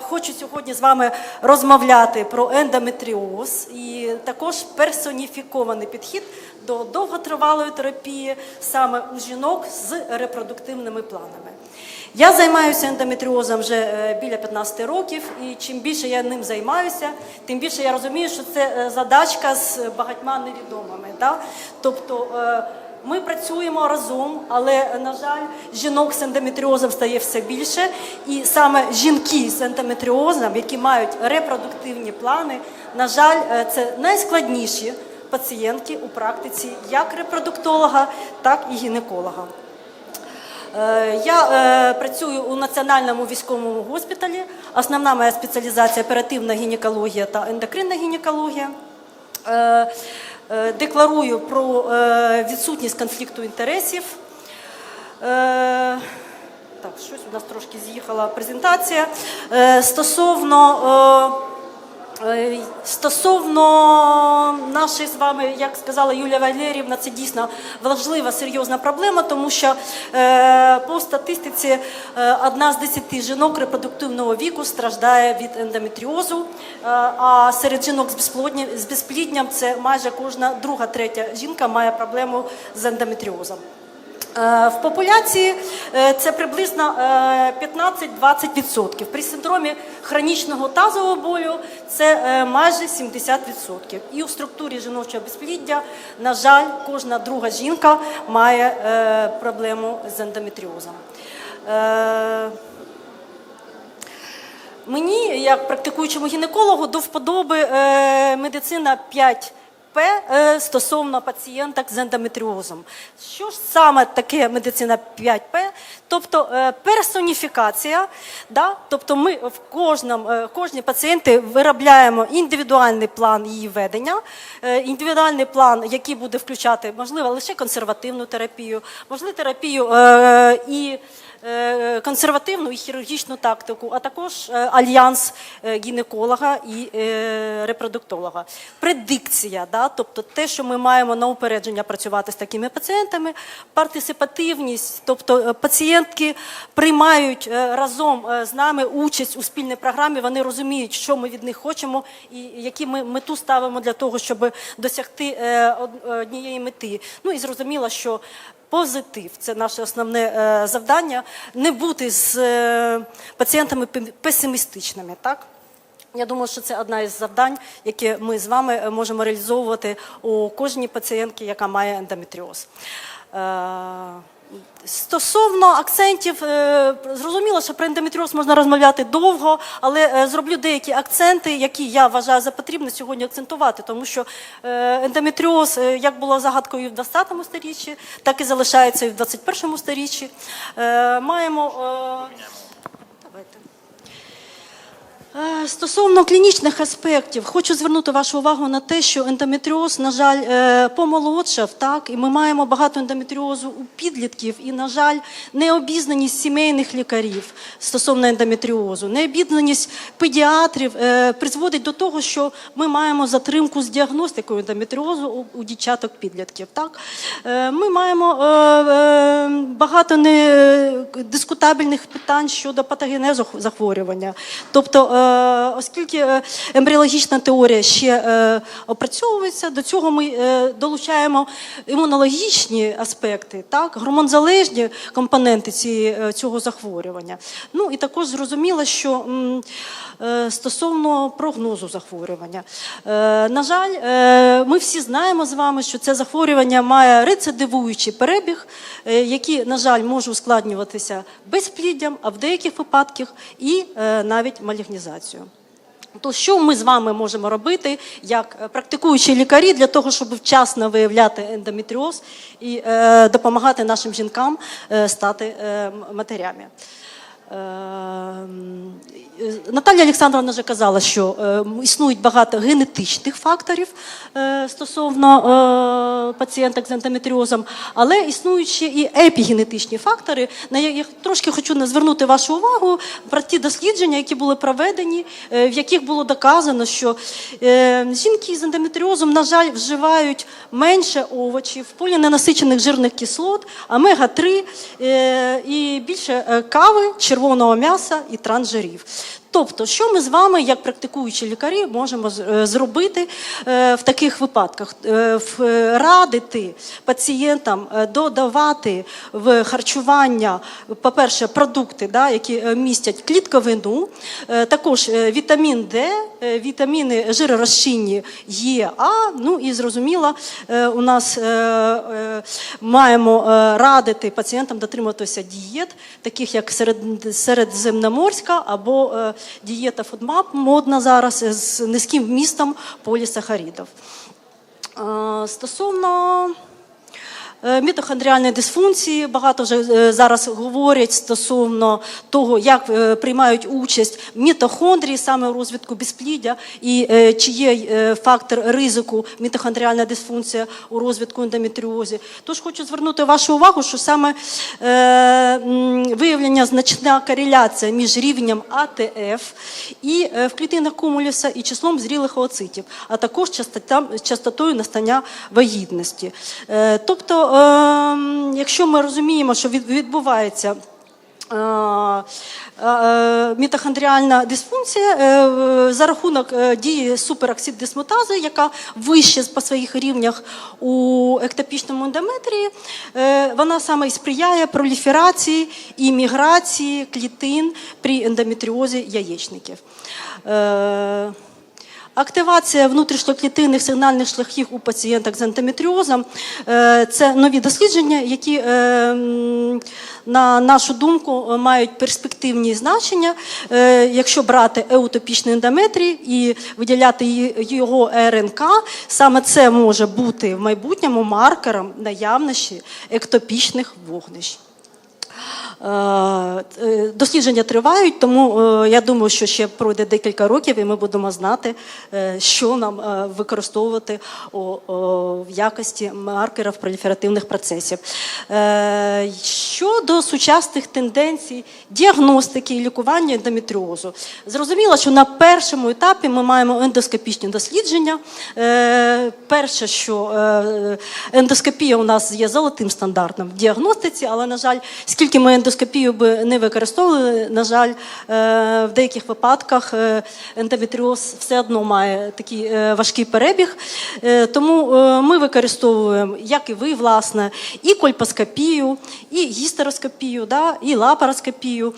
хочу сьогодні з вами розмовляти про ендометріоз і також персоніфікований підхід до довготривалої терапії саме у жінок з репродуктивними планами. Я займаюся ендометріозом вже е, біля 15 років, і чим більше я ним займаюся, тим більше я розумію, що це е, задачка з багатьма невідомими. Да? Тобто е, ми працюємо разом, але, на жаль, жінок з ендометріозом стає все більше. І саме жінки з ендометріозом, які мають репродуктивні плани, на жаль, е, це найскладніші пацієнтки у практиці як репродуктолога, так і гінеколога. Е, Я е, працюю у Національному військовому госпіталі. Основна моя спеціалізація оперативна гінекологія та ендокринна гінекологія. Е, Декларую про е, відсутність конфлікту інтересів. Е, Так, щось у нас трошки з'їхала презентація. Стосовно. Е, Стосовно нашої з вами, як сказала Юлія Валеріївна, це дійсно важлива, серйозна проблема, тому що е, по статистиці е, одна з десяти жінок репродуктивного віку страждає від ендометріозу, а серед жінок з безплідням це майже кожна друга, третя жінка має проблему з ендометріозом. Е, В популяції е, це приблизно е, 15-20%. При синдромі хронічного тазового болю це е, майже 70%. І у структурі жіночого безпліддя, на жаль, кожна друга жінка має е, проблему з ендометріозом. Е, Мені, як практикуючому гінекологу, до вподоби е, медицина 5 Е, стосовно пацієнток з ендометріозом. Що ж саме таке медицина 5П? Тобто е, персоніфікація, да? тобто ми в кожному, е, кожній пацієнті виробляємо індивідуальний план її ведення, індивідуальний план, який буде включати, можливо, лише консервативну терапію, можливо, терапію і консервативну і хірургічну тактику, а також е, альянс е, гінеколога і е, репродуктолога. Предикція, да, тобто те, що ми маємо на упередження працювати з такими пацієнтами, партисипативність, тобто е, пацієнтки приймають е, разом е, з нами участь у спільній програмі, вони розуміють, що ми від них хочемо і які ми мету ставимо для того, щоб досягти е, однієї мети. Ну і зрозуміло, що Позитив це наше основне е, завдання не бути з е, пацієнтами пе- песимістичними. Так? Я думаю, що це одна із завдань, які ми з вами е, можемо реалізовувати у кожній пацієнтці, яка має ендометріоз. Стосовно акцентів, е, зрозуміло, що про ендометріоз можна розмовляти довго, але е, зроблю деякі акценти, які я вважаю за потрібне сьогодні акцентувати, тому що е, ендометріоз, як було загадкою в 20 сторіччі, так і залишається і в 21 сторіччі. Маємо. Е, Стосовно клінічних аспектів, хочу звернути вашу увагу на те, що ендометріоз, на жаль, е, помолодшав, так, і ми маємо багато ендометріозу у підлітків, і, на жаль, необізнаність сімейних лікарів стосовно ендометріозу, необізнаність педіатрів е, призводить до того, що ми маємо затримку з діагностикою ендометріозу у, дівчаток підлітків. Так? Ми маємо багато дискутабельних питань щодо патогенезу захворювання. Тобто, оскільки е, ембріологічна теорія ще е, опрацьовується, до цього ми е, долучаємо імунологічні аспекти, так, гормонзалежні компоненти цієї, е, цього захворювання. Ну і також зрозуміло, що е, стосовно прогнозу захворювання. Е, На жаль, е, ми всі знаємо з вами, що це захворювання має рецидивуючий перебіг, е, який, на жаль, може ускладнюватися безпліддям, а в деяких випадках і е, навіть малігнізацією. То що ми з вами можемо робити як е, практикуючі лікарі для того, щоб вчасно виявляти ендометріоз і е, допомагати нашим жінкам е, стати е, матерями? Е, м, е, Наталя Олександровна вже казала, що е, існують багато генетичних факторів е, стосовно е, пацієнток з ендометріозом, але існують ще і епігенетичні фактори. На я- трошки хочу звернути вашу увагу про ті дослідження, які були проведені, е, в яких було доказано, що жінки з ендометріозом, на жаль, вживають менше овочів, поліненасичених жирних кислот, омега-3 е, і більше кави, червоного м'яса і трансжирів. Тобто, що ми з вами, як практикуючі лікарі, можемо е, зробити е, в таких випадках? Е, Радити пацієнтам додавати в харчування, по-перше, продукти, да, які містять клітковину, також вітамін Д, вітаміни жиророзчинні Є, А, ну і зрозуміло, у нас маємо радити пацієнтам дотримуватися дієт, таких як середземноморська або дієта FODMAP, модна зараз з низьким вмістом полісахарідів. Е, Стосовно мітохондріальної дисфункції, багато вже е, зараз говорять стосовно того, як е, приймають участь мітохондрії саме у розвитку безпліддя, і е, чи є е, фактор ризику мітохондріальна дисфункція у розвитку ендометріозі. Тож хочу звернути вашу увагу, що саме е, виявлення значна кореляція між рівнем АТФ і е, в клітинах кумулюса і числом зрілих ooцитів, а також частотою настання вагітності. Е, Тобто, е, якщо ми розуміємо, що відбувається е, е, мітохондріальна дисфункція е, за рахунок е, дії супероксиддисмутази, яка вище по своїх рівнях у ектопічному ендометрії, е, вона саме і сприяє проліферації і міграції клітин при ендометріозі яєчників. Активація внутрішньоклітинних сигнальних шляхів у пацієнтах з ендометріозом е, – це нові дослідження, які, е, на нашу думку, мають перспективні значення. Е, Якщо брати еутопічний ендометрій і виділяти його РНК, саме це може бути в майбутньому маркером наявності ектопічних вогнищ. Е, е, Дослідження тривають, тому е, я думаю, що ще пройде декілька років, і ми будемо знати, що нам використовувати в якості маркерів проліферативних процесів. Щодо сучасних тенденцій діагностики і лікування ендометріозу, зрозуміло, що на першому етапі ми маємо ендоскопічні дослідження. Перше, що ендоскопія у нас є золотим стандартом в діагностиці, але, на жаль, скільки ми ендоскопію би не використовували, на жаль, е, в деяких випадках е, ендометріоз все одно має такий е, важкий перебіг. Тому ми використовуємо, як і ви, власне, і кольпоскопію, і гістероскопію, да, і лапароскопію.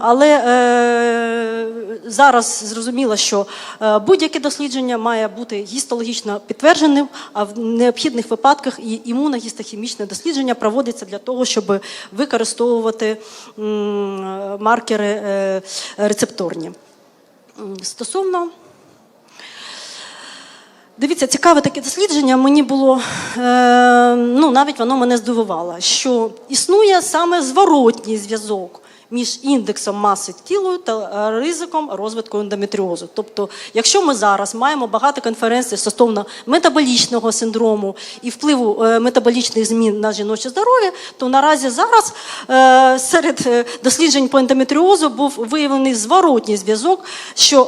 Але зараз зрозуміло, що будь-яке дослідження має бути гістологічно підтвердженим, а в необхідних випадках і імуногістохімічне дослідження проводиться для того, щоб використовувати маркери е, рецепторні. Стосовно Дивіться, цікаве таке дослідження. Мені було е, ну навіть воно мене здивувало, що існує саме зворотній зв'язок між індексом маси тіла та е, ризиком розвитку ендометріозу. Тобто, якщо ми зараз маємо багато конференцій стосовно метаболічного синдрому і впливу е, метаболічних змін на жіноче здоров'я, то наразі зараз е, серед досліджень по ендометріозу був виявлений зворотній зв'язок, що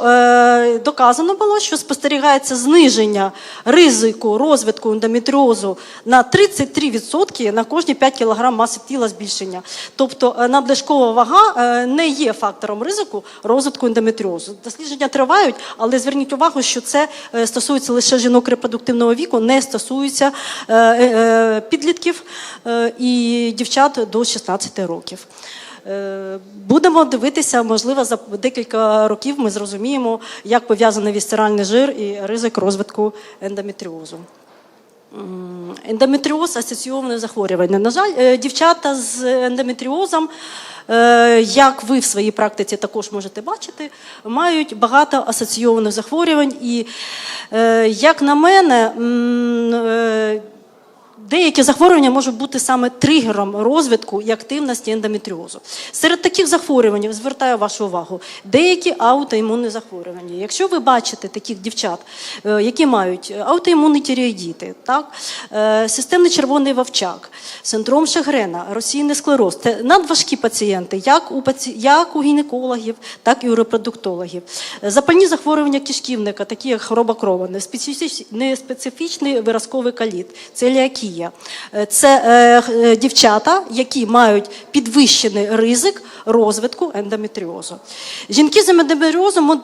доказано було, що спостерігається зниження ризику розвитку ендометріозу на 33% на кожні 5 кг маси тіла збільшення. Тобто надлишкова вага е, не є фактором ризику розвитку ендометріозу. Дослідження тривають, але зверніть увагу, що це е, стосується лише жінок репродуктивного віку, не стосується е, підлітків і дівчат до 16 років. Будемо дивитися, можливо, за декілька років ми зрозуміємо, як пов'язаний вісцеральний жир і ризик розвитку ендометріозу. Ендометріоз асоційоване захворювання. На жаль, е, дівчата з ендометріозом, е, як ви в своїй практиці також можете бачити, мають багато асоційованих захворювань. І, е, як на мене, Деякі захворювання можуть бути саме тригером розвитку і активності ендометріозу. Серед таких захворювань звертаю вашу увагу, деякі аутоімунні захворювання. Якщо ви бачите таких дівчат, е, які мають аутоімунні тіреоїдити, так, е, системний червоний вовчак, синдром Шегрена, російний склероз, це надважкі пацієнти, як у, паці... як у гінекологів, так і у репродуктологів. Е, Запальні захворювання кишківника, такі як хвороба крова, неспецифічний, виразковий каліт, целіакія, Е, Це е, е, дівчата, які мають підвищений ризик розвитку ендометріозу. Жінки з ендометріозом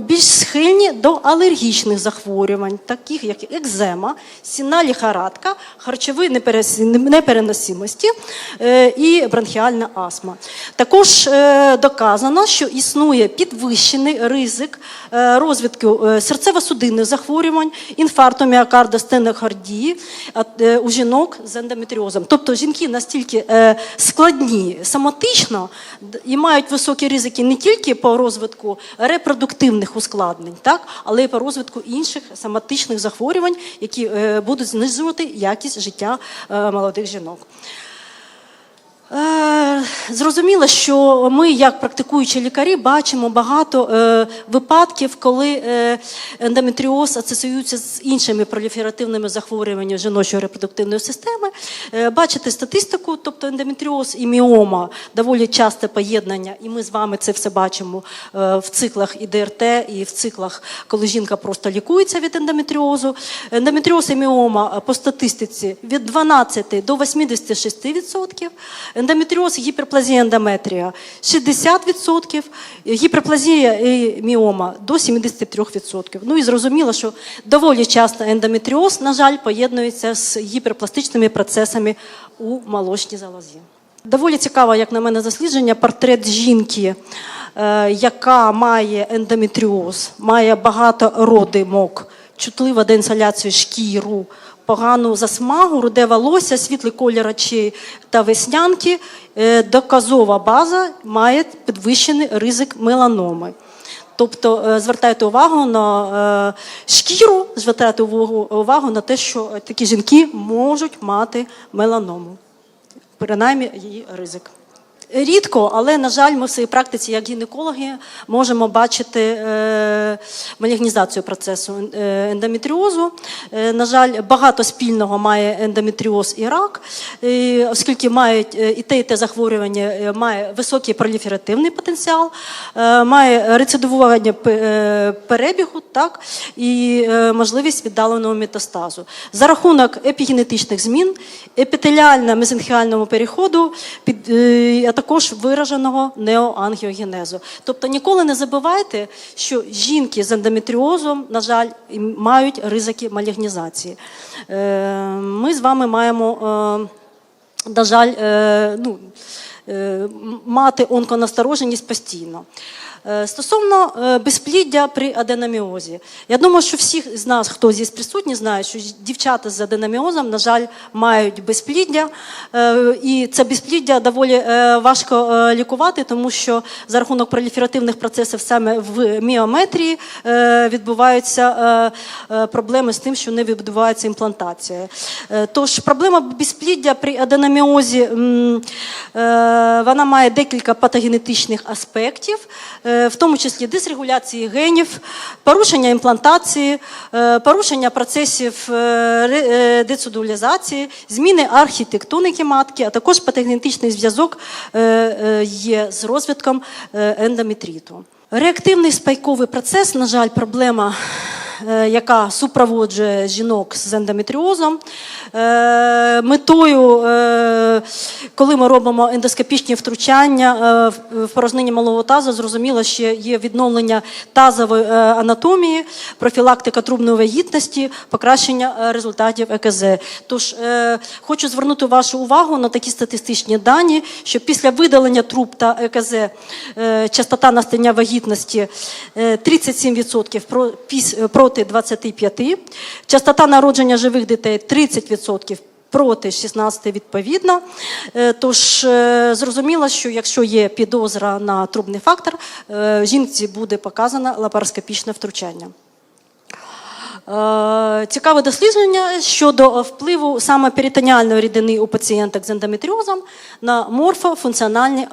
більш схильні до алергічних захворювань, таких як екзема, сінна ліхорадка, харчові непереносимості е, і бронхіальна астма. Також е, доказано, що існує підвищений ризик е, розвитку серцево-судинних захворювань, інфаркту міокарда, е, у жінок з ендометріозом. Тобто жінки настільки складні самотично і мають високі ризики не тільки по розвитку репродуктивних ускладнень, так, але й по розвитку інших соматичних захворювань, які е, будуть знижувати якість життя е, молодих жінок. Е, Зрозуміло, що ми, як практикуючі лікарі, бачимо багато е, випадків, коли е, ендометріоз асоціюється з іншими проліферативними захворюваннями жіночої репродуктивної системи. Е, бачите статистику, тобто ендометріоз і міома доволі часте поєднання, і ми з вами це все бачимо е, в циклах і ДРТ, і в циклах, коли жінка просто лікується від ендометріозу. Ендометріоз і міома е, по статистиці від 12 до 86%. Ендометріоз, гіперплазія ендометрія 60%, гіперплазія і міома до 73%. Ну і зрозуміло, що доволі часто ендометріоз, на жаль, поєднується з гіперпластичними процесами у молочній залозі. Доволі цікаво, як на мене, дослідження, портрет жінки, е, яка має ендометріоз, має багато родимок, чутлива до інсоляції шкіру, погану засмагу, руде волосся, світлий колір очей та веснянки. Е, Доказова база має підвищений ризик меланоми. Тобто е, звертайте увагу на е, шкіру, звертайте увагу, на те, що такі жінки можуть мати меланому принаймні її ризик. Рідко, але на жаль, ми в своїй практиці, як гінекологи, можемо бачити е, малігнізацію процесу е, ендометріозу. Е, на жаль, багато спільного має ендометріоз і рак, оскільки мають і те, і те захворювання має високий проліферативний потенціал, має рецидивування перебігу, так і можливість віддаленого метастазу. За рахунок епігенетичних змін, епітеліально-мезенхіального переходу, під, також вираженого неоангіогенезу. Тобто ніколи не забувайте, що жінки з ендометріозом, на жаль, мають ризики малігнізації. Е, Ми з вами маємо, е, на жаль, е, ну, мати онконастороженість постійно. Е, Стосовно е, безпліддя при аденоміозі, я думаю, що всі з нас, хто здесь присутні, знають, що дівчата з аденоміозом, на жаль, мають безпліддя, Е, і це безпліддя доволі е, важко е, лікувати, тому що за рахунок проліферативних процесів саме в міометрії е, відбуваються е, е, проблеми з тим, що не відбувається імплантація. Е, Тож проблема безпліддя при аденоміозі е, вона має декілька патогенетичних аспектів, е, в тому числі дисрегуляції генів, порушення імплантації, е, порушення процесів е, е, децидулізації, зміни архітектоніки матки, а також патогенетичний зв'язок е, е, є з розвитком е, ендометриту. Реактивний спайковий процес, на жаль, проблема, е, яка супроводжує жінок з ендометріозом. Е, Метою, е, коли ми робимо ендоскопічні втручання е, в- порожнині малого тазу, зрозуміло, що є відновлення тазової е, анатомії, профілактика трубної вагітності, покращення е, результатів ЕКЗ. Тож е, хочу звернути вашу увагу на такі статистичні дані, що після видалення труб та ЕКЗ е, частота настання вагітності е, 37% про- е, проти 25%, частота народження живих дітей 30% проти 16 відповідно. Е, Тож е, зрозуміло, що якщо є підозра на трубний фактор, е, жінці буде показано лапароскопічне втручання. Е, Цікаве дослідження щодо впливу саме перитоніальної рідини у пацієнток з ендометріозом на морфофункціональні е,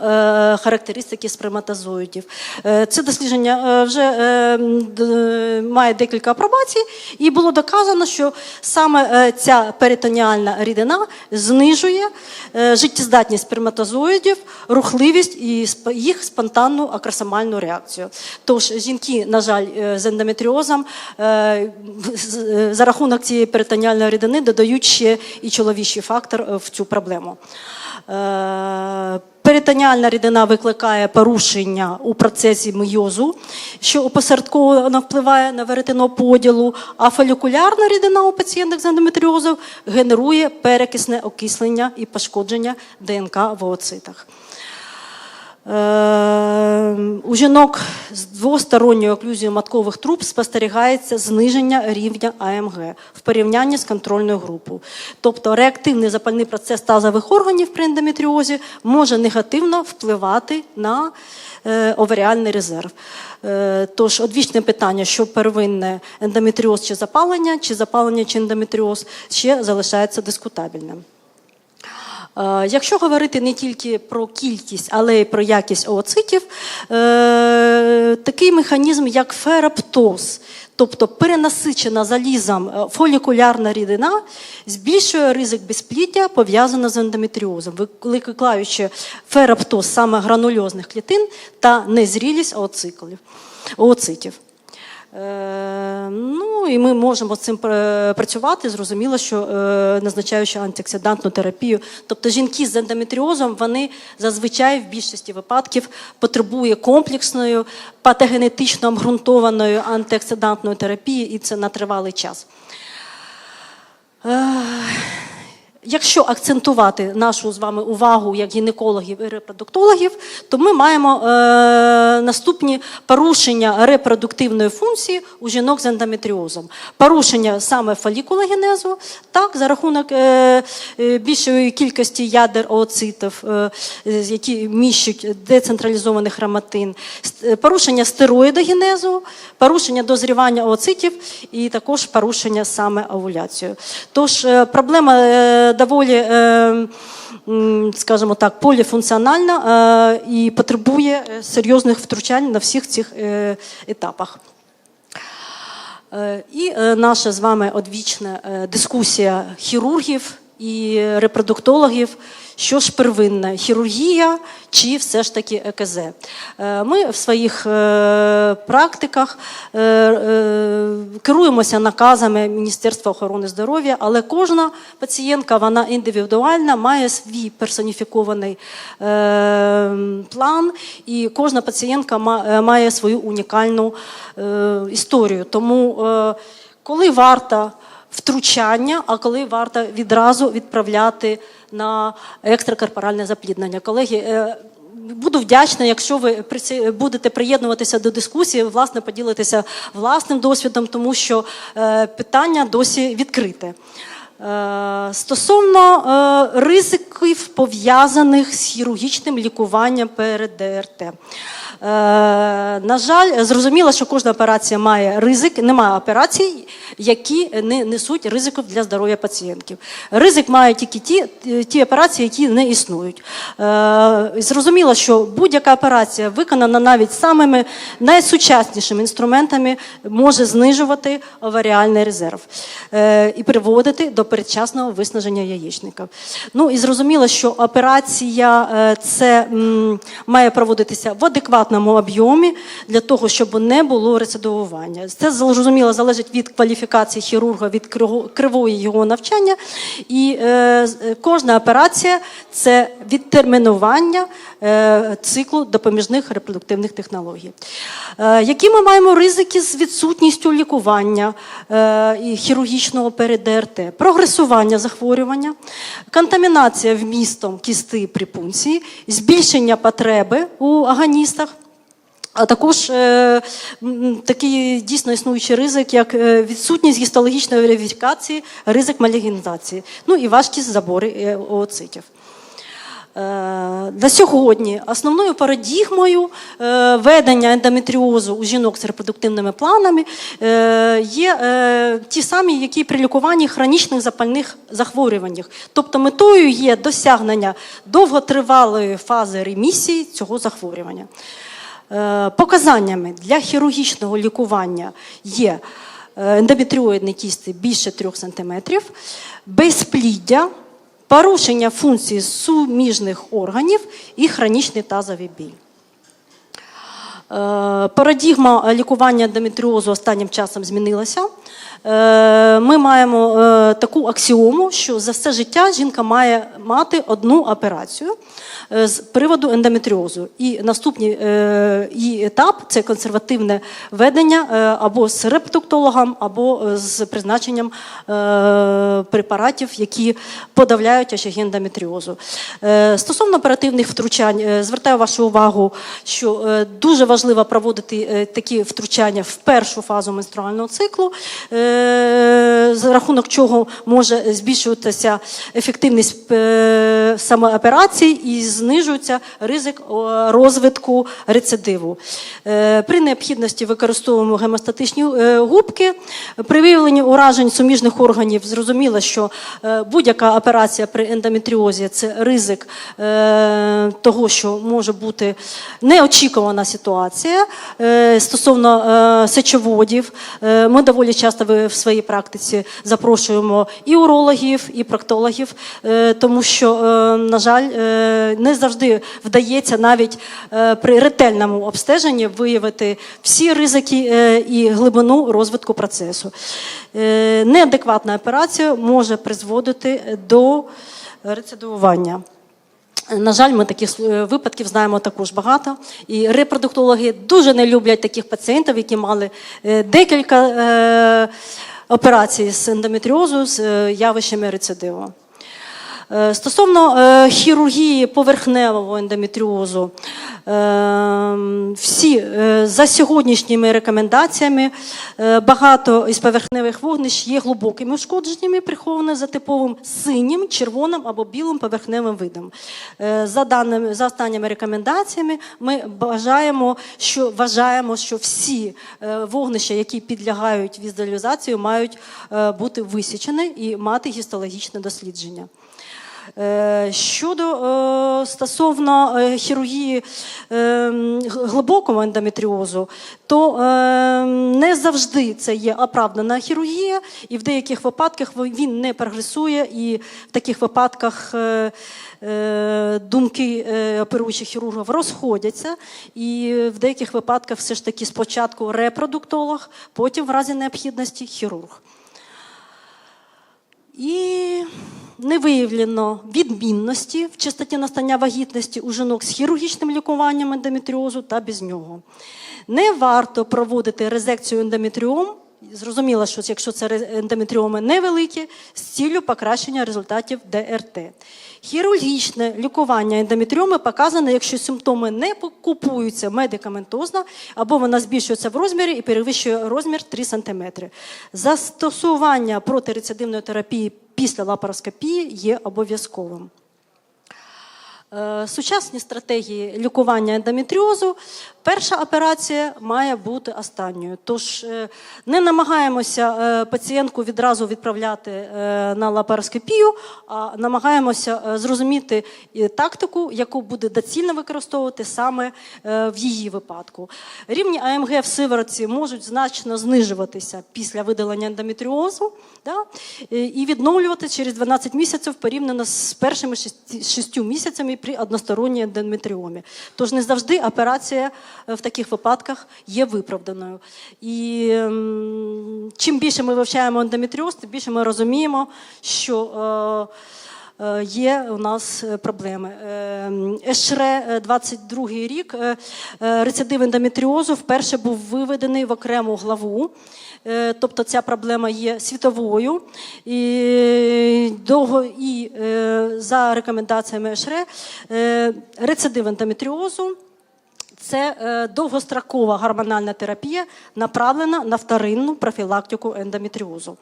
характеристики сперматозоїдів. Е, Це дослідження е, вже е, має декілька апробацій, і було доказано, що саме е, ця перитоніальна рідина знижує е, життєздатність сперматозоїдів, рухливість і їх спонтанну акросомальну реакцію. Тож жінки, на жаль, е, з ендометріозом е, е, за рахунок цієї перитоніальної рідини додають ще і чоловічий фактор е, в цю проблему. Е, Перитоніальна рідина викликає порушення у процесі мейозу, що опосередковано впливає на веретеноподілу, а фолікулярна рідина у пацієнтах з ендометріозом генерує перекисне окислення і пошкодження ДНК в ooцитах. Е, У жінок з двосторонньою оклюзією маткових труб спостерігається зниження рівня АМГ в порівнянні з контрольною групою. Тобто реактивний запальний процес тазових органів при ендометріозі може негативно впливати на е, оверіальний резерв. Е, Тож одвічне питання, що первинне ендометріоз чи запалення, чи запалення чи ендометріоз, ще залишається дискутабельним. Е, Якщо говорити не тільки про кількість, але й про якість ooцитів, е, такий механізм, як фераптоз, тобто перенасичена залізом е, фолікулярна рідина, збільшує ризик безпліддя, пов'язаного з ендометріозом, викликаючи фераптоз саме гранульозних клітин та незрілість ooциклів- ooцитів. Е, Ну і ми можемо з цим працювати. Зрозуміло, що е, назначаючи антиоксидантну терапію. Тобто жінки з ендометріозом вони зазвичай в більшості випадків потребує комплексної патогенетично обґрунтованої антиоксидантної терапії, і це на тривалий час. Якщо акцентувати нашу з вами увагу як гінекологів і репродуктологів, то ми маємо е, наступні порушення репродуктивної функції у жінок з ендометріозом. Порушення саме фолікулогенезу, так, за рахунок е, е, більшої кількості ядер ooцитів, е, які міщуть децентралізований хроматин, е, порушення стероїдогенезу, порушення дозрівання ooцитів і також порушення саме овуляцією. Тож е, проблема е, доволі, е, скажімо так, поліфункціональна е, і потребує е, серйозних втручань на всіх цих етапах. І наша з вами одвічна дискусія хірургів і репродуктологів, що ж первинне, хірургія чи все ж таки ЕКЗ. Е, Ми в своїх е, практиках е, керуємося наказами Міністерства охорони здоров'я, але кожна пацієнтка вона індивідуальна, має свій персоніфікований план, і кожна пацієнтка має свою унікальну історію. Тому коли варто втручання, а коли варто відразу відправляти на екстракорпоральне запліднення. Колеги, е, буду вдячна, якщо ви будете приєднуватися до дискусії, власне, поділитися власним досвідом, тому що е, питання досі відкрите. Е, Стосовно е, ризиків, пов'язаних з хірургічним лікуванням перед ДРТ. Е, На жаль, зрозуміло, що кожна операція має ризик. Немає операцій, які не несуть ризику для здоров'я пацієнтів. Ризик мають тільки ті, ті операції, які не існують. Зрозуміло, що будь-яка операція, виконана навіть самими найсучаснішими інструментами, може знижувати оваріальний резерв і приводити до передчасного виснаження яєчників. Ну і зрозуміло, що операція е, це має проводитися в адекватному об'ємі для того, щоб не було рецидивування. Це зрозуміло залежить від кваліфікації хірурга, від кривої його навчання. І е, е, кожна операція це відтермінування циклу допоміжних репродуктивних технологій. Які ми маємо ризики з відсутністю лікування і хірургічного перед ДРТ? Прогресування захворювання, контамінація вмістом кісти при пункції, збільшення потреби у агоністах. А також е, такий дійсно існуючий ризик, як е, відсутність гістологічної верифікації, ризик малігінізації, ну і важкість забору е, ooцитів. Е, На сьогодні основною парадігмою е, ведення ендометріозу у жінок з репродуктивними планами е, є е, ті самі, які при лікуванні хронічних запальних захворюваннях. Тобто метою є досягнення довготривалої фази ремісії цього захворювання. Е, Показаннями для хірургічного лікування є е, ендометріоїдні кісти більше 3 см, безпліддя, порушення функції суміжних органів і хронічний тазовий біль. Е, Парадігма лікування ендометріозу останнім часом змінилася. Е, Ми маємо е, таку аксіому, що за все життя жінка має мати одну операцію е, з приводу ендометріозу. І наступний етап це консервативне ведення або з репродуктологом, або з призначенням препаратів, які подавляють очаги ендометріозу. Стосовно оперативних втручань, звертаю вашу увагу, що дуже важливо проводити такі втручання в першу фазу менструального циклу, за рахунок чого може збільшуватися ефективність е, саме операції і знижується ризик розвитку рецидиву. Е, При необхідності використовуємо гемостатичні е, губки. При виявленні уражень суміжних органів зрозуміло, що будь-яка операція при ендометріозі це ризик того, що може бути неочікувана ситуація стосовно сечоводів. Ми доволі часто в своїй практиці запрошуємо і урологів, і проктологів, е, тому що, е, на жаль, е, не завжди вдається навіть при ретельному обстеженні виявити всі ризики і глибину розвитку процесу. Неадекватна операція може призводити до рецидивування. На жаль, ми таких е, випадків знаємо також багато. І репродуктологи дуже не люблять таких пацієнтів, які мали е, декілька е, операцій з ендометріозу з явищами рецидиву. Е, Стосовно е, хірургії поверхневого ендометріозу, е, всі за сьогоднішніми рекомендаціями багато із поверхневих вогнищ є глибокими ушкодженнями, приховані за типовим синім, червоним або білим поверхневим видом. За даними за останніми рекомендаціями, ми бажаємо, що вважаємо, що всі вогнища, які підлягають візуалізації, мають бути висічені і мати гістологічне дослідження. Е, Щодо е, стосовно е, хірургії глибокого ендометріозу, то не завжди це є оправдана хірургія, і в деяких випадках він не прогресує, і в таких випадках думки оперуючих хірургів розходяться. І в деяких випадках все ж таки спочатку репродуктолог, потім в разі необхідності хірург. І не виявлено відмінності в частоті настання вагітності у жінок з хірургічним лікуванням ендометріозу та без нього. Не варто проводити резекцію ендометріом. Зрозуміло, що якщо це ендометріоми невеликі, з ціллю покращення результатів ДРТ. Хірургічне лікування ендометріоми показане, якщо симптоми не купуються медикаментозно, або вона збільшується в розмірі і перевищує розмір 3 см. Застосування протирецидивної терапії після лапароскопії є обов'язковим. Е, Сучасні стратегії лікування ендометріозу. Перша операція має бути останньою. Тож е, не намагаємося е, пацієнтку відразу відправляти е, на лапароскопію, а намагаємося зрозуміти тактику, яку буде доцільно використовувати саме в її випадку. Рівні АМГ в сиворотці можуть значно знижуватися після видалення ендометріозу да, і відновлювати через 12 місяців порівняно з першими 6 місяцями при односторонній ендометріомі. Тож не завжди операція в таких випадках є виправданою. І ем, чим більше ми вивчаємо ендометріоз, тим більше ми розуміємо, що е, е, є у нас е, проблеми. Е, ЕШРЕ 22 рік рецидив ендометріозу вперше був виведений в окрему главу. Тобто ця проблема є світовою. І, довго, і за рекомендаціями ЕШРЕ рецидив ендометріозу це е, довгострокова гормональна терапія, направлена на вторинну профілактику ендометріозу.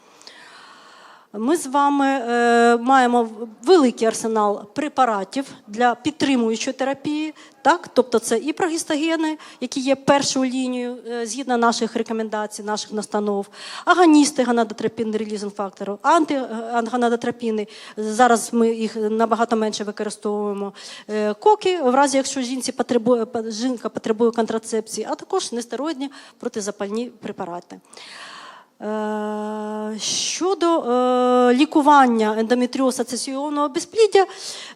Ми з вами е, маємо великий арсенал препаратів для підтримуючої терапії. Так? Тобто це і прогістогени, які є першою лінією е, згідно наших рекомендацій, наших настанов, агоністи ганадотропін релізинг фактору, антиганадотропіни. Зараз ми їх набагато менше використовуємо. Е, коки, в разі якщо жінці потребує, жінка потребує контрацепції, а також нестероїдні протизапальні препарати. Е, Щодо е, лікування ендометріозу асоційованого безпліддя,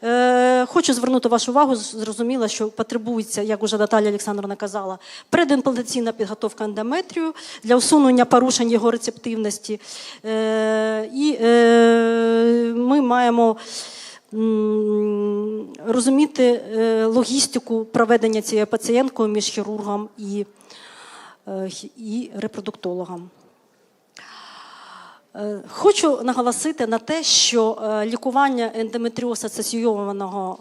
е, хочу звернути вашу увагу. з- Зрозуміло, що потребується, як уже Наталя Олександровна казала, предімплантаційна підготовка ендометрію для усунення порушень його рецептивності. І ми маємо розуміти логістику проведення цієї пацієнткою між хірургом і, і репродуктологом. Е, Хочу наголосити на те, що е, лікування ендометріозу асоційованого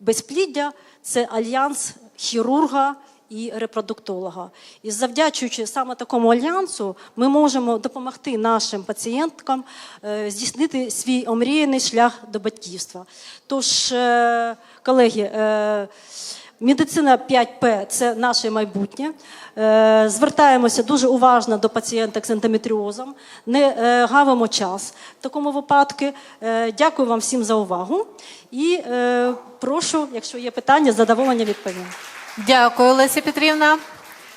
безпліддя це альянс хірурга і репродуктолога. І завдячуючи саме такому альянсу, ми можемо допомогти нашим пацієнткам е, здійснити свій омріяний шлях до батьківства. Тож, колеги, Медицина 5П це наше майбутнє. Е, Звертаємося дуже уважно до пацієнток з ендометріозом, не е, гавимо час в такому випадку. Е, Дякую вам всім за увагу і прошу, якщо є питання, з задоволенням відповім. Дякую, Леся Петрівна.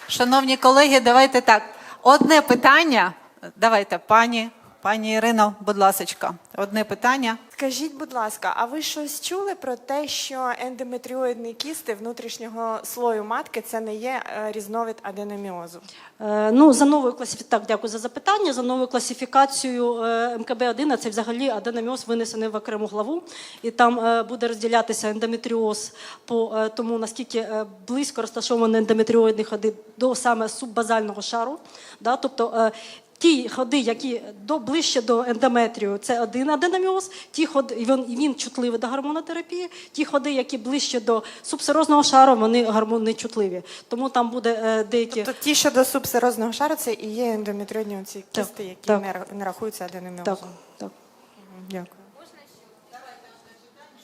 Шановні колеги, давайте так. Одне питання. Давайте, пані, пані Ірино, будь ласочка, одне питання. Скажіть, будь ласка, а ви щось чули про те, що ендометріоїдні кісти внутрішнього слою матки це не є е, різновид аденоміозу? Е, Ну, за новою класифікацією, так, дякую за запитання. За новою класифікацією е, МКБ-1 це взагалі аденоміоз винесений в окрему главу, і там е, буде розділятися ендометріоз по е, тому, наскільки е, близько розташовані ендометріоїдні ходи до саме суббазального шару. Да? Тобто е, Ті ходи, які до ближче до ендометрію, це один аденоміоз. Ті ходи він, він чутливий до гормонотерапії. Ті ходи, які ближче до субсерозного шару, вони гормоннечутливі. Тому там буде е, деякі Тобто ті, що до субсерозного шару, це і є ендометріоїдні ці Так, кісти, які так. Не, ра- не рахуються аденоміозом. так, так. Мгм, Дякую.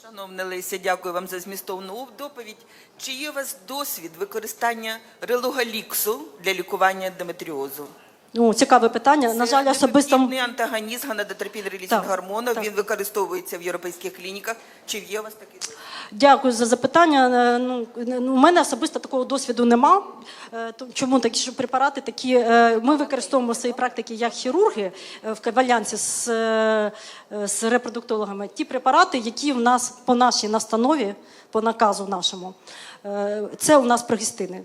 Шановна Леся, дякую вам за змістовну доповідь. Чи є у вас досвід використання релугаліксу для лікування ендометріозу? Ну, цікаве питання. На жаль, особисто Ефективний антагоніст ганадотропін Так, гормону. так. Він використовується в європейських клініках. Чи є у вас такий? дякую за запитання. Е, Ну, ну, у мене особисто такого досвіду нема. Е, Чому такі що препарати такі? е, Ми використовуємо в своїй практиці як хірурги е, в кавалянці з, е, е, з репродуктологами. Ті препарати, які в нас по нашій настанові, по наказу нашому, е, це у нас прогестини.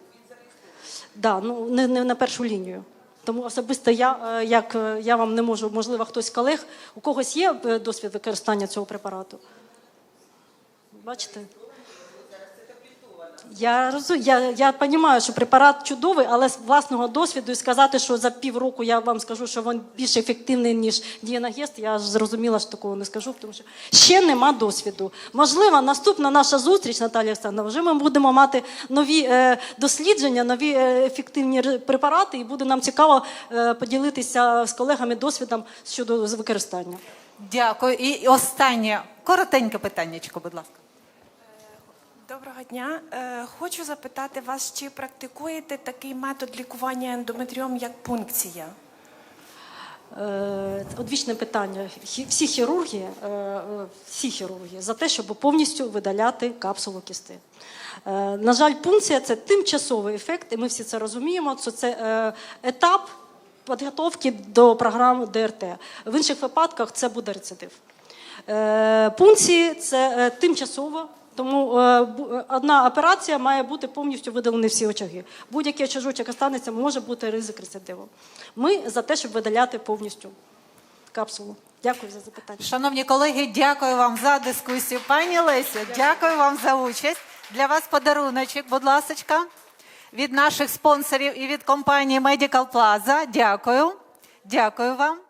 Да, ну не, не на першу лінію. Тому особисто я, е, як е, я вам не можу, можливо, хтось з колег, у когось є е, досвід використання цього препарату? Бачите? Я розумію, я, я розумію, що препарат чудовий, але з власного досвіду і сказати, що за півроку я вам скажу, що він більш ефективний, ніж дієнагест, я ж зрозуміла, що такого не скажу, тому що ще нема досвіду. Можливо, наступна наша зустріч, Наталія Олександровна, вже ми будемо мати нові е, дослідження, нові е, ефективні препарати, і буде нам цікаво е, поділитися з колегами досвідом щодо використання. Дякую. І останнє коротеньке питаннячко, будь ласка. Доброго дня. Е, Хочу запитати вас, чи практикуєте такий метод лікування ендометріом, як пункція? Е, Одвічне питання. Всі хірурги, е, всі хірурги за те, щоб повністю видаляти капсулу кісти. На жаль, пункція це тимчасовий ефект, і ми всі це розуміємо. Це, це етап підготовки до програми ДРТ. В інших випадках це буде рецидив. Пункції це тимчасово. Тому е, е, одна операція має бути повністю видалені всі очаги. Будь-який очажочок останеться, може бути ризик рецидиву. Ми за те, щоб видаляти повністю капсулу. Дякую за запитання. Шановні колеги, дякую вам за дискусію. Пані Лесю, дякую вам за участь. Для вас подаруночок, будь ласочка, від наших спонсорів і від компанії Medical Plaza. Дякую. Дякую вам.